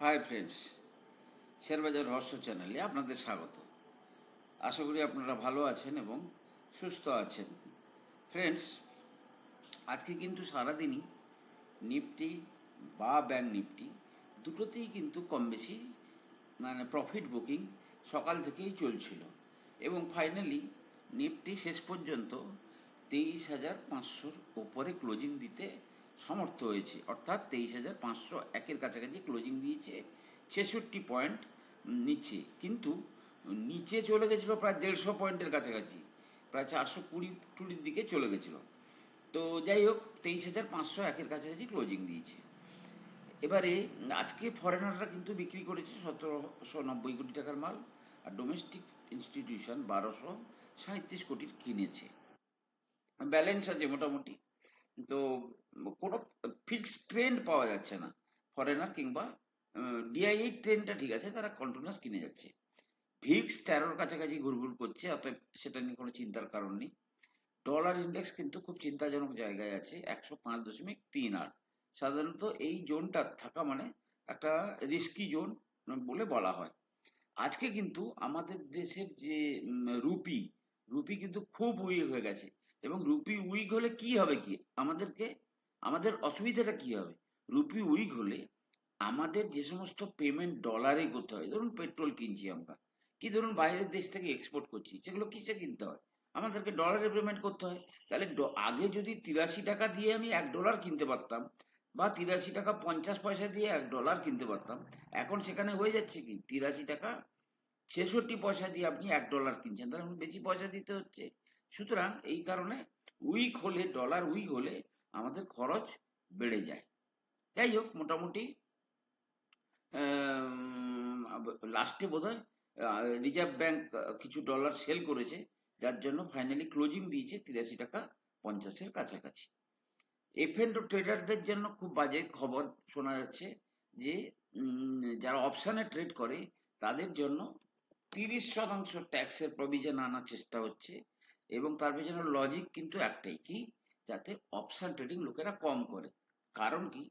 Hi friends শেয়ারবাজার রহস্য চ্যানেলে আপনাদের স্বাগত। আশা করি আপনারা ভালো আছেন এবং সুস্থ আছেন। ফ্রেন্ডস আজকে কিন্তু সারাদিনই নিফটি বা ব্যাংক নিফটি দুটোতেই কিন্তু কম বেশি মানে প্রফিট বুকিং সকাল থেকেই চলছিল এবং ফাইনালি নিফটি শেষ পর্যন্ত তেইশ হাজার পাঁচশোর ওপরে ক্লোজিং দিতে সমর্থ হয়েছে। অর্থাৎ তেইশ হাজার পাঁচশো একের কাছাকাছি ক্লোজিং দিয়েছে, ছেষট্টি পয়েন্ট নিচে কিন্তু নিচে চলে গেছিল প্রায় দেড়শো পয়েন্টের কাছাকাছি, প্রায় চারশো কুড়ি টুড়ির দিকে চলে গেছিল। তো যাই হোক, তেইশ হাজার পাঁচশো একের কাছাকাছি ক্লোজিং দিয়েছে। এবারে আজকে ফরেনাররা কিন্তু বিক্রি করেছে সতেরোশো নব্বই কোটি টাকার মাল আর ডোমেস্টিক ইনস্টিটিউশন বারোশো সাঁত্রিশ কোটির কিনেছে। ব্যালেন্স আছে মোটামুটি। তো কোনো ফিক্সড ট্রেন্ড পাওয়া যাচ্ছে না। ফরেনার কিংবা ডিআইএ ট্রেনটা ঠিক আছে, তারা কন্টিনিউয়াস কিনে যাচ্ছে। ভিক্স তেরোর কাছাকাছি ঘুরঘুর করছে, অতএব সেটা নিয়ে কোনো চিন্তার কারণ নেই। ডলার ইন্ডেক্স কিন্তু খুব চিন্তাজনক জায়গায় আছে, একশো পাঁচ দশমিক তিন আট। সাধারণত এই জোনটা থাকা মানে একটা রিস্কি জোন বলে বলা হয়। আজকে কিন্তু আমাদের দেশের যে রুপি রুপি কিন্তু খুব উইক হয়ে গেছে। এবং রুপি উইক হলে কি হবে কি? আমাদেরকে, আমাদের অসুবিধাটা কি হবে? রুপি উইক হলে আমাদের যে সমস্ত পেমেন্ট ডলারে করতে হয়, ধরুন পেট্রোল কিনছি আমরা, কি ধরুন বাইরের দেশ থেকে এক্সপোর্ট করছি, সেগুলো কিসে কিনতে হয়? আমাদেরকে ডলারে পেমেন্ট করতে হয়। তাহলে আগে যদি তিরাশি টাকা দিয়ে আমি এক ডলার কিনতে পারতাম, বা তিরাশি টাকা পঞ্চাশ পয়সা দিয়ে এক ডলার কিনতে পারতাম, এখন সেখানে হয়ে যাচ্ছে কি? তিরাশি টাকা ছেষট্টি পয়সা দিয়ে আপনি এক ডলার কিনছেন, তাহলে বেশি পয়সা দিতে হচ্ছে। সুতরাং এই কারণে উইক হলে ডলার উইক হলে আমাদের খরচ বেড়ে যায়। যাই হোক, মোটামুটি লাস্টে বোধ হয় রিজার্ভ ব্যাংক কিছু ডলার সেল করেছে, যার জন্য ফাইনালি ক্লোজিং দিয়েছে তিরাশি টাকা পঞ্চাশের কাছাকাছি। এফ এন্ড ট্রেডারদের জন্য খুব বাজে খবর শোনা যাচ্ছে যে যারা অপশানে ট্রেড করে, তাদের জন্য তিরিশ শতাংশ ট্যাক্সের প্রভিশন আনার চেষ্টা হচ্ছে। এবং তার পেছনে লজিক কিন্তু একটাই কি? যাতে অপশান ট্রেডিং লোকেরা কম করে। কারণ কি?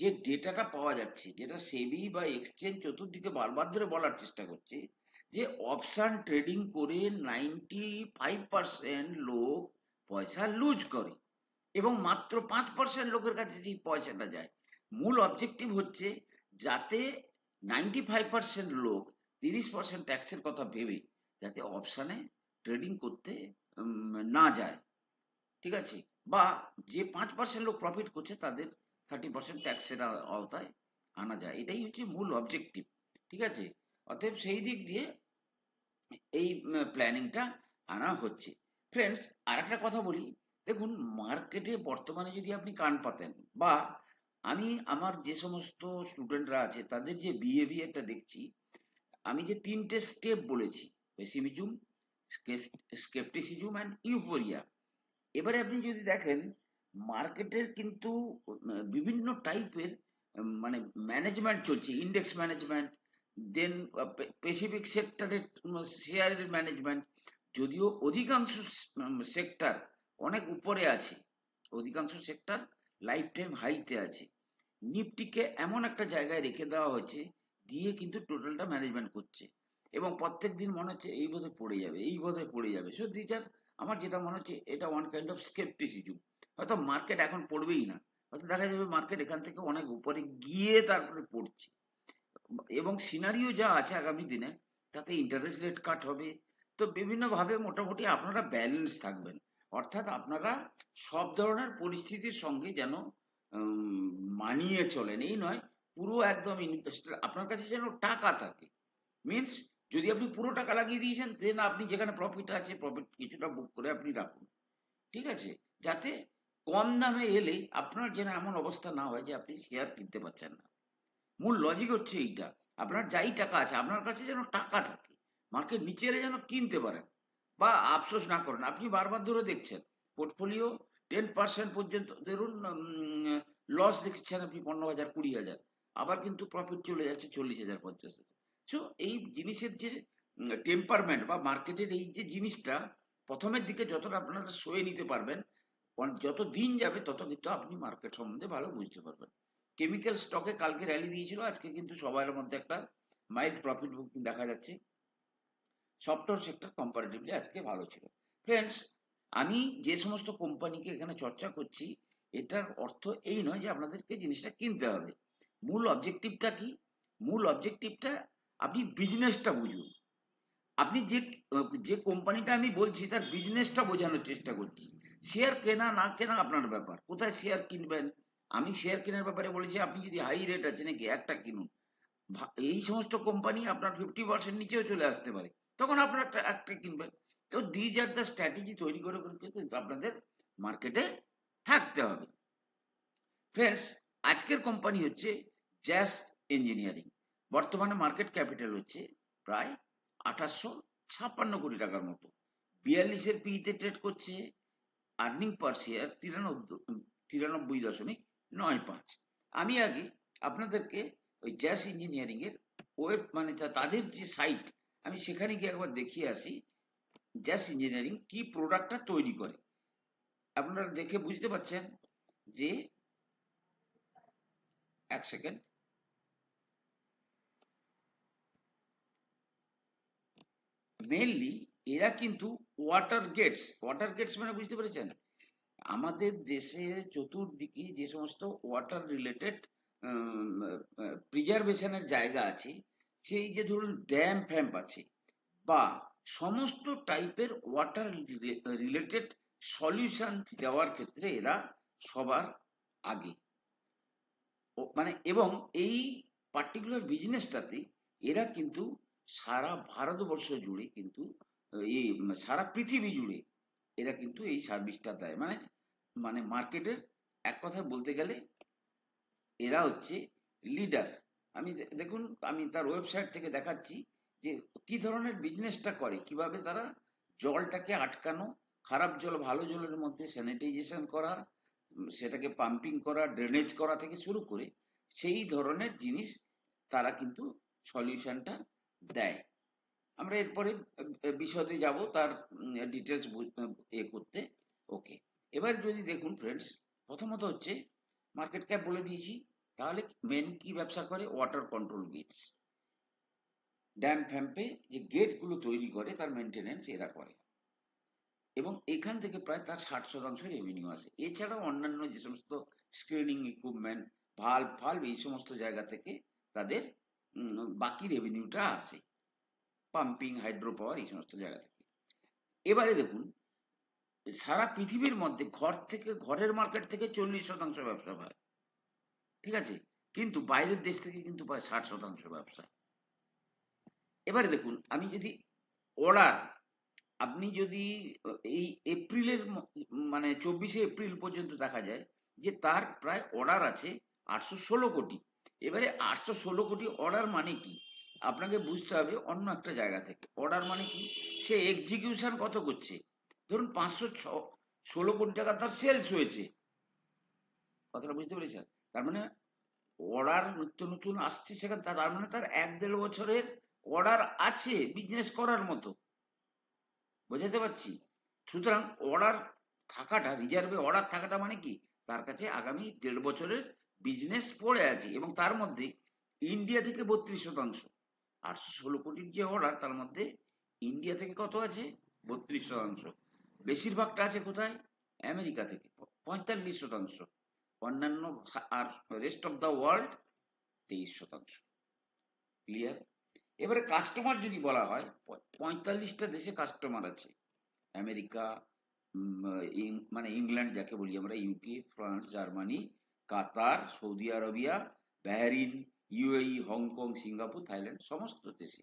যে ডেটাটা পাওয়া যাচ্ছে, যেটা সেবি বা এক্সচেঞ্জ চতুর্দিকে বারবার ধরে বলার চেষ্টা করছে, যে অপশান ট্রেডিং করে নাইনটি ফাইভ পার্সেন্ট লোক পয়সা লুজ করে এবং মাত্র পাঁচ পার্সেন্ট লোকের কাছে সেই পয়সাটা যায়। মূল অবজেক্টিভ হচ্ছে যাতে নাইনটি ফাইভ পার্সেন্ট লোক তিরিশ পার্সেন্ট ট্যাক্সের কথা ভেবে, যাতে অপশানে ট্রেডিং করতে না যায়। ঠিক আছে? বা যে পাঁচ পার্সেন্ট লোক প্রফিট করছে, তাদের থার্টি পার্সেন্ট ট্যাক্সের আওতায় আনা যায়। এটাই হচ্ছে মূল অবজেক্টিভ ঠিক আছে? অতএব সেই দিক দিয়ে এই প্ল্যানিংটা আনা হচ্ছে। ফ্রেন্ডস আর একটা কথা বলি। দেখুন মার্কেটে বর্তমানে যদি আপনি কান পাতেন বা আমি আমার যে সমস্ত স্টুডেন্টরা আছে, তাদের যে বিহেভিয়ারটা দেখছি, আমি যে তিনটে স্টেপ বলেছি। Pessimism scepticism and euphoria. এবারে আপনি যদি দেখেন, মার্কেটের কিন্তু বিভিন্ন টাইপের মানে ম্যানেজমেন্ট চলছে, ইন্ডেক্স ম্যানেজমেন্ট, দেন পেসিফিক সেক্টরের শেয়ারের ম্যানেজমেন্ট, যদিও অধিকাংশ সেক্টর অনেক উপরে আছে, অধিকাংশ সেক্টর লাইফ টাইম হাইতে আছে। নিফটিকে এমন একটা জায়গায় রেখে দেওয়া হয়েছে, দিয়ে কিন্তু টোটালটা ম্যানেজমেন্ট করছে। এবং প্রত্যেক দিন মনে হচ্ছে এই বোধহয় পড়ে যাবে, এই বোধহয় পড়ে যাবে। সো দিচার আমার যেটা মনে হচ্ছে এটা ওয়ান কাইন্ড অফ স্কেপটিসিজম হয়তো মার্কেট এখন পড়বেই না, হয়তো দেখা যাবে মার্কেট এখান থেকে অনেক উপরে গিয়ে তারপরে পড়ছে। এবং সিনারিও যা আছে আগামী দিনে, তাতে ইন্টারেস্ট রেট কাট হবে। তো বিভিন্নভাবে মোটামুটি আপনারা ব্যালেন্স থাকবেন। অর্থাৎ আপনারা সব ধরনের পরিস্থিতির সঙ্গে যেন মানিয়ে চলেন। এই নয়, পুরো একদম ইনভেস্টার আপনার কাছে যেন টাকা থাকে। মিনস যদি আপনি পুরো টাকা লাগিয়ে দিয়েছেন দেন আপনি যেখানে প্রফিট আছে প্রফিট কিছুটা বুক করে আপনি রাখুন। ঠিক আছে? যাতে কম দামে এলে আপনার যেন এমন অবস্থা না হয় যে আপনি শেয়ার কিনতে পারছেন না। মূল লজিক হচ্ছে এইটা। আপনার যাই টাকা আছে, আপনার কাছে যেন টাকা থাকে। মার্কেট নিচে এলে যেন কিনতে পারেন বা আফসোস না করেন। আপনি বারবার ধরে দেখছেন পোর্টফোলিও টেন পার্সেন্ট পর্যন্ত, ধরুন লস দেখছেন আপনি পনেরো হাজার, কুড়ি হাজার। আবার কিন্তু প্রফিট চলে যাচ্ছে চল্লিশ হাজার, পঞ্চাশ হাজার। এই জিনিসের যে টেম্পারমেন্ট বা মার্কেটের এই যে জিনিসটা, প্রথমের দিকে যতটা আপনারা সয়ে নিতে পারবেন যত দিন যাবে তত কিন্তু আপনি মার্কেট সম্বন্ধে ভালো বুঝতে পারবেন। কেমিক্যাল স্টকে কালকে র্যালি দিয়েছিল, আজকে কিন্তু সবার মধ্যে একটা মাইল্ড প্রফিট বুকিং দেখা যাচ্ছে। সফটওয়্যার সেক্টর কম্পারেটিভলি আজকে ভালো ছিল। ফ্রেন্ডস আমি যে সমস্ত কোম্পানিকে এখানে চর্চা করছি, এটার অর্থ এই নয় যে আপনাদেরকে জিনিসটা কিনতে হবে। মূল অবজেক্টিভটা কি? মূল অবজেক্টিভটা আপনি বিজনেসটা বুঝুন। আপনি যে যে কোম্পানিটা আমি বলছি, তার বিজনেসটা বোঝানোর চেষ্টা করছি। শেয়ার কেনা না কেনা আপনার ব্যাপার। কোথায় শেয়ার কিনবেন? আমি শেয়ার কেনার ব্যাপারে বলেছি, আপনি যদি হাই রেট আছে নাকি, একটা কিনুন। এই সমস্ত কোম্পানি আপনার ফিফটি পার্সেন্ট নিচেও চলে আসতে পারে। তখন আপনার একটা একটা কিনবেন। তো দিজ আর দ্য স্ট্র্যাটেজি তৈরি করে কিন্তু আপনাদের মার্কেটে থাকতে হবে। ফ্রেন্ডস আজকের কোম্পানি হচ্ছে জ্যাস ইঞ্জিনিয়ারিং বর্তমানে মার্কেট ক্যাপিটাল হচ্ছে প্রায় আঠাশশো ছাপ্পান্ন কোটি টাকার মতো। বিয়াল্লিশের পিতে ট্রেড করছে আর্নিং পার শেয়ার তিরানব্বই তিরানব্বই দশমিক নয় পাঁচ। আমি আগে আপনাদেরকে ওই জ্যাস ইঞ্জিনিয়ারিং এর ওয়েব মানে তাদের যে সাইট আমি সেখানে গিয়ে একবার দেখিয়ে আসি জ্যাস ইঞ্জিনিয়ারিং কি প্রোডাক্টটা তৈরি করে। আপনারা দেখে বুঝতে পারছেন যে এক সেকেন্ড মেনলি এরা কিন্তু ওয়াটার গেটস ওয়াটার গেটস মানে বুঝতে পেরেছেন? আমাদের দেশে চতুর্দিকে যে সমস্ত ওয়াটার রিলেটেড প্রিজার্ভেশনের জায়গা আছে, সেই যে ধরুন ড্যাম ফ্যাম্প আছে, বা সমস্ত টাইপের ওয়াটার রিলেটেড সলিউশন দেওয়ার ক্ষেত্রে এরা সবার আগে। মানে এবং এই পার্টিকুলার বিজনেসটাতে এরা কিন্তু সারা ভারতবর্ষ জুড়ে কিন্তু, এই সারা পৃথিবী জুড়ে এরা কিন্তু এই সার্ভিসটা দেয়। মানে মানে মার্কেটের এক কথায় বলতে গেলে এরা হচ্ছে লিডার আমি দেখুন, আমি তার ওয়েবসাইট থেকে দেখাচ্ছি যে কি ধরনের বিজনেসটা করে, কীভাবে তারা জলটাকে আটকানো, খারাপ জল, ভালো জলের মধ্যে স্যানিটাইজেশন করা, সেটাকে পাম্পিং করা ড্রেনেজ করা থেকে শুরু করে, সেই ধরনের জিনিস তারা কিন্তু সলিউশনটা দেয়। আমরা এরপরে বিশদে যাব তার ডিটেলস এ করতে। ওকে এবার যদি দেখুন ফ্রেন্ডস প্রথমত হচ্ছে মার্কেট ক্যাপ বলে দিয়েছি। তাহলে মেন কি ব্যবসা করে? ওয়াটার কন্ট্রোল গেটস ড্যাম ফ্যাম্পে যে গেটগুলো তৈরি করে, তার মেনটেনেন্স এরা করে। এবং এখান থেকে প্রায় তার ষাট শতাংশ রেভিনিউ আসে। এছাড়াও অন্যান্য যে সমস্ত স্ক্রিনিং ইকুইপমেন্ট ভাল্ব ফাল্ব এই সমস্ত জায়গা থেকে তাদের বাকি রেভিনিউটা আসে পাম্পিং হাইড্রো পাওয়ার এই সমস্ত জায়গা থেকে। এবারে দেখুন, সারা পৃথিবীর মধ্যে ঘর থেকে, ঘরের মার্কেট থেকে চল্লিশ শতাংশ ব্যবসা হয়। ঠিক আছে? কিন্তু বাইরের দেশ থেকে কিন্তু প্রায় ষাট শতাংশ ব্যবসা। এবারে দেখুন, আমি যদি অর্ডার আপনি যদি এই এপ্রিলের মানে চব্বিশে এপ্রিল পর্যন্ত দেখা যায় যে তার প্রায় অর্ডার আছে আটশো ষোলো কোটি। এবারে আটশো ষোলো কোটি অর্ডার মানে কি? আপনাকে বুঝতে হবে অন্য একটা জায়গা থেকে। অর্ডার মানে কি? সে এক্সিকিউশন কত করছে? ধরুন পাঁচশো ছ ষোলো কোটি টাকা তার সেলস হয়েছে। কথাটা বুঝতে পেরেছেন? তার মানে অর্ডার নিত্য নতুন আসছে সেখানে, তার মানে তার এক দেড় বছরের অর্ডার আছে বিজনেস করার মতো। বোঝাতে পারছি? সুতরাং অর্ডার থাকাটা রিজার্ভে অর্ডার থাকাটা মানে কি? তার কাছে আগামী দেড় বছরের বিজনেস পড়ে আছে এবং তার মধ্যে ইন্ডিয়া থেকে বত্রিশ শতাংশ। আটশো ষোলো কোটির যে অর্ডার তার মধ্যে ইন্ডিয়া থেকে কত আছে? বত্রিশ শতাংশ। বেশিরভাগটা আছে কোথায়? আমেরিকা থেকে, পঁয়তাল্লিশ শতাংশ। অন্যান্য আর রেস্ট অফ দ্য ওয়ার্ল্ড তেইশ শতাংশ। ক্লিয়ার এবারে কাস্টমার যদি বলা হয় পঁয়তাল্লিশটা দেশে কাস্টমার আছে। আমেরিকা মানে ইংল্যান্ড যাকে বলি আমরা UK France Germany Qatar, Saudi Arabia, Bahrain, UAE, Hong Kong, Singapore, Thailand সমস্ত দেশে।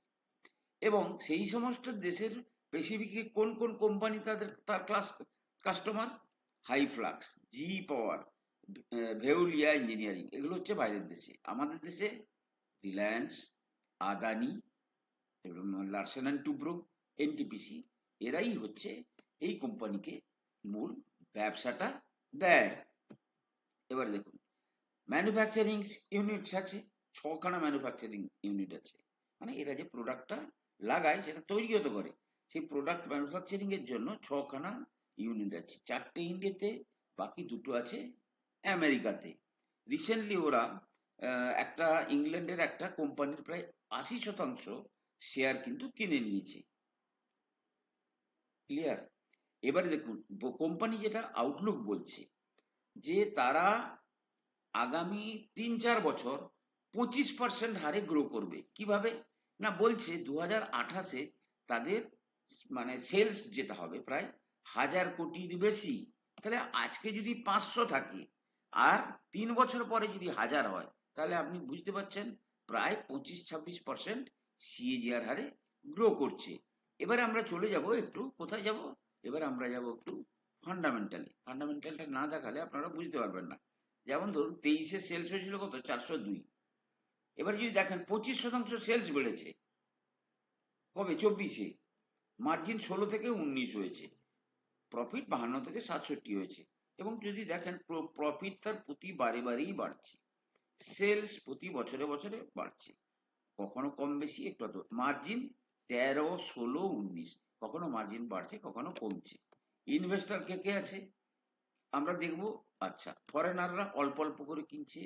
এবং সেই সমস্ত দেশের স্পেসিফিকলি কোন কোন কোম্পানি তাদের, তার class customer high flux GE power Veolia engineering এগুলো হচ্ছে বাইরের দেশে। আমাদের দেশে রিলায়েন্স আদানি লার্সেন অ্যান্ড টুব্রো এনটিপিসি এরাই হচ্ছে এই কোম্পানিকে মূল ব্যবসাটা দেয়। এবার দেখুন ম্যানুফ্যাকচারিং ইউনিটস আছে, ছখানা ম্যানুফ্যাকচারিং ইউনিট আছে। মানে এরা যে প্রোডাক্টটা লাগায়, সেটা তৈরিও তো করে সেই প্রোডাক্ট ম্যানুফ্যাকচারিং এর জন্য ছখানা ইউনিট আছে। চারটে ইন্ডিয়াতে, বাকি দুটো আছে আমেরিকাতে। রিসেন্টলি ওরা একটা ইংল্যান্ডের একটা কোম্পানির প্রায় আশি শতাংশ শেয়ার কিন্তু কিনে নিয়েছে। ক্লিয়ার এবারে দেখুন কোম্পানি যেটা আউটলুক বলছে, যে তারা আগামী তিন চার বছর পঁচিশ পার্সেন্ট হারে গ্রো করবে। কীভাবে? না, বলছে দু হাজার আঠাশে তাদের মানে সেলস যেটা হবে প্রায় হাজার কোটির বেশি। তাহলে আজকে যদি পাঁচশো থাকে আর তিন বছর পরে যদি হাজার হয়, তাহলে আপনি বুঝতে পারছেন প্রায় পঁচিশ ছাব্বিশ পার্সেন্ট সিএজিআর হারে গ্রো করছে। এবারে আমরা চলে যাব একটু, কোথায় যাব? এবার আমরা যাব একটু ফান্ডামেন্টালি ফান্ডামেন্টালটা না দেখালে আপনারা বুঝতে পারবেন না। যেমন ধরুন, তেইশে সেলস হয়েছিল কত? চারশো দুই। এবার যদি দেখেন, পঁচিশ শতাংশ সেলস বেড়েছে। কবে? চব্বিশে। মার্জিন ষোলো থেকে উনিশ হয়েছে। প্রফিট বাহান্ন থেকে সাতষট্টি হয়েছে। এবং যদি দেখেন প্রফিট তার প্রতি বারে বারেই বাড়ছে। সেলস প্রতি বছরে বছরে বাড়ছে। কখনো কম বেশি, একটু মার্জিন তেরো, ষোলো, উনিশ। কখনো মার্জিন বাড়ছে, কখনো কমছে। ইনভেস্টর কে কে আছে? আমরা দেখব আচ্ছা ফরেনাররা অল্প অল্প করে কিনছে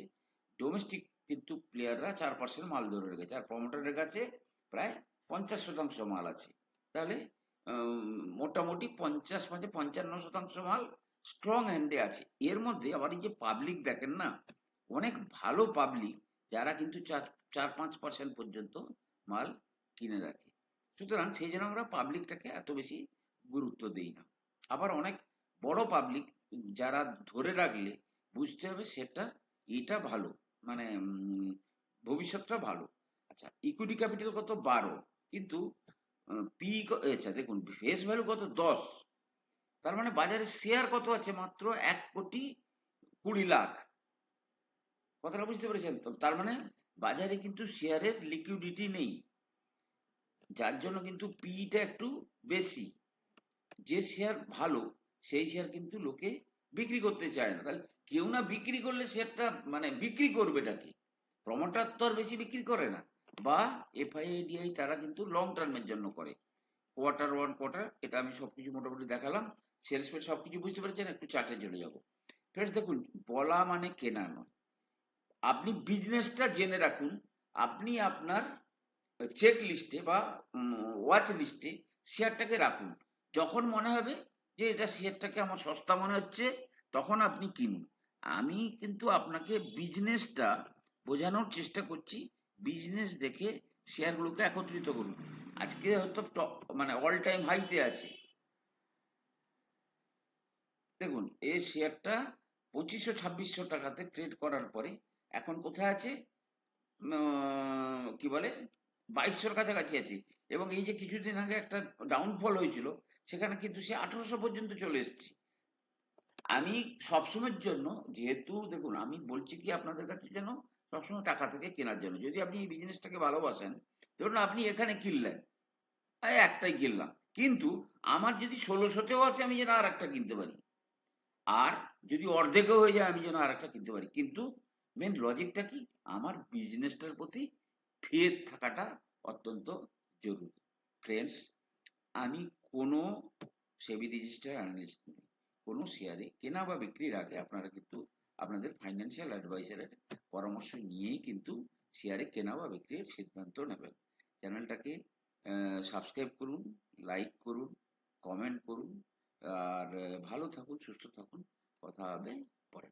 ডোমেস্টিক কিন্তু প্লেয়াররা চার পার্সেন্ট মাল ধরে রেখেছে, আর প্রমোটারের কাছে প্রায় পঞ্চাশ শতাংশ মাল আছে। তাহলে মোটামুটি পঞ্চাশ মাঝে পঞ্চান্ন শতাংশ মাল স্ট্রং হ্যান্ডে আছে। এর মধ্যে আবার এই যে পাবলিক দেখেন না, অনেক ভালো পাবলিক যারা কিন্তু চার চার, পাঁচ পার্সেন্ট পর্যন্ত মাল কিনে রাখে। সুতরাং সেই জন্য আমরা পাবলিকটাকে এত বেশি গুরুত্ব দিই না। আবার অনেক বড় পাবলিক যারা ধরে রাখলে বুঝতে হবে সেটা এটা ভালো মানে ভবিষ্যৎটা ভালো। আচ্ছা ইকুইটি ক্যাপিটাল কত? বারো। কিন্তু পি আচ্ছা দেখুন ফেস ভ্যালু কত? দশ। তার মানে বাজারে শেয়ার কত আছে? মাত্র এক কোটি কুড়ি লাখ। কথাটা বুঝতে পেরেছেন? তার মানে বাজারে কিন্তু শেয়ারের লিকুইডিটি নেই। যার জন্য কিন্তু পিটা একটু বেশি। যে শেয়ার ভালো সেই শেয়ার কিন্তু লোকে বিক্রি করতে চায় না। তাহলে কেউ না বিক্রি করলে শেয়ারটা মানে বিক্রি করবেটা কি? প্রমোটার তো আর বেশি বিক্রি করে না। বা এফআইএডিআই তারা কিন্তু লং টার্মের জন্য করে। কোয়ার্টার ওয়ান কোয়ার্টার এটা আমি সবকিছু মোটামুটি দেখালাম। সেলস ফেল সবকিছু বুঝতে পেরেছেন? একটু চার্টে চলে যাব। ফ্রেন্ডস দেখুন, বলা মানে কেনা নয়। আপনি বিজনেসটা জেনে রাখুন, আপনি আপনার চেক লিস্টে বা ওয়াচ লিস্টে শেয়ারটাকে রাখুন। যখন মনে হবে যে এটা শেয়ারটাকে আমার সস্তা মনে হচ্ছে, তখন আপনি কিনুন। আমি কিন্তু আপনাকে বিজনেসটা বোঝানোর চেষ্টা করছি। বিজনেস দেখে শেয়ারগুলোকে একত্রিত করুন। আজকে হয়তো টপ মানে অল টাইম হাইতে আছে। দেখুন, এই শেয়ারটা পঁচিশশো, ছাব্বিশশো টাকাতে ট্রেড করার পরে এখন কোথায় আছে? কি বলে? বাইশশোর কাছাকাছি আছে। এবং এই যে কিছুদিন আগে একটা ডাউনফল হয়েছিল সেখানে কিন্তু সে আঠারোশো পর্যন্ত চলে এসেছে। আমি সবসময়ের জন্য, যেহেতু দেখুন, আমি বলছি কি আপনাদের কাছে যেন সবসময় টাকা থেকে কেনার জন্য। যদি আপনি এই বিজনেসটাকে ভালোবাসেন, ধরুন আপনি এখানে কিনলেন একটাই কিনলাম। কিন্তু আমার যদি ষোলোশোতেও আছে আমি যেন আর একটা কিনতে পারি। আর যদি অর্ধেকও হয়ে যায়, আমি যেন আর একটা কিনতে পারি। কিন্তু মেন লজিকটা কি? আমার বিজনেসটার প্রতি ফেদ থাকাটা অত্যন্ত জরুরি। ফ্রেন্ডস আমি কোনো সেবি রেজিস্টার অ্যানালিস্ট নই, কোনো শেয়ারে কেনা বা বিক্রির আগে আপনারা কিন্তু আপনাদের ফাইন্যান্সিয়াল অ্যাডভাইসারের পরামর্শ নিয়েই কিন্তু শেয়ারে কেনা বা বিক্রির সিদ্ধান্ত নেবেন। চ্যানেলটাকে সাবস্ক্রাইব করুন লাইক করুন কমেন্ট করুন, আর ভালো থাকুন, সুস্থ থাকুন, কথা হবে পরে